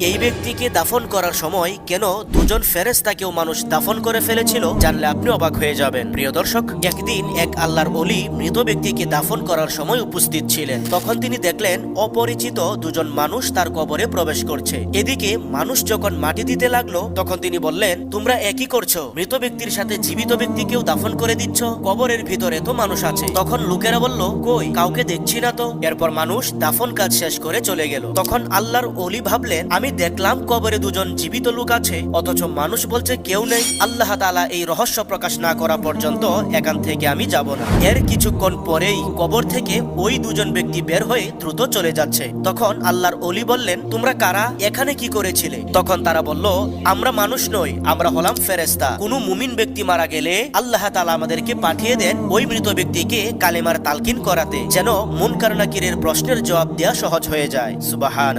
এই ব্যক্তিকে দাফন করার সময় কেন দুজন ফেরেস্তাকেও মানুষ দাফন করে ফেলেছিল জানলে আপনি অবাক হয়ে যাবেন। প্রিয় দর্শক, একদিন এক আল্লাহর অলি মৃত ব্যক্তিকে দাফন করার সময় উপস্থিত ছিলেন। তখন তিনি দেখলেন, অপরিচিত দুজন মানুষ তার কবরে প্রবেশ করছে। এদিকে মানুষ যখন মাটি দিতে লাগল, তখন তিনি বললেন, তোমরা একই করছ। মৃত ব্যক্তির সাথে জীবিত ব্যক্তিকেও দাফন করে দিচ্ছ। কবরের ভিতরে তো মানুষ আছে। তখন লোকেরা বলল, কই, কাউকে দেখছি না তো? এরপর মানুষ দাফন কাজ শেষ করে চলে গেল। তখন আল্লাহর অলি ভাবলেন, আমি দেখলাম কবরে দুজন জীবিত লোক আছে, অথচ মানুষ বলছে কেউ নেই। আল্লাহ তাআলা এই রহস্য প্রকাশ না করা পর্যন্ত এখান থেকে আমি যাব না। এর কিছুক্ষণ পরেই কবর থেকে ওই দুজন ব্যক্তি বের হয়ে দ্রুত চলে যাচ্ছে। তখন আল্লাহর অলি বললেন, তোমরা কারা? এখানে কি করেছিলে? তখন তারা বলল, আমরা মানুষ নই, আমরা হলাম ফেরেস্তা কোনো মুমিন ব্যক্তি মারা গেলে আল্লাহ তালা আমাদেরকে পাঠিয়ে দেন ওই মৃত ব্যক্তিকে কালেমার তালকিন করাতে, যেন মুনকার নাকিরের প্রশ্নের জবাব দেওয়া সহজ হয়ে যায়। সুবাহান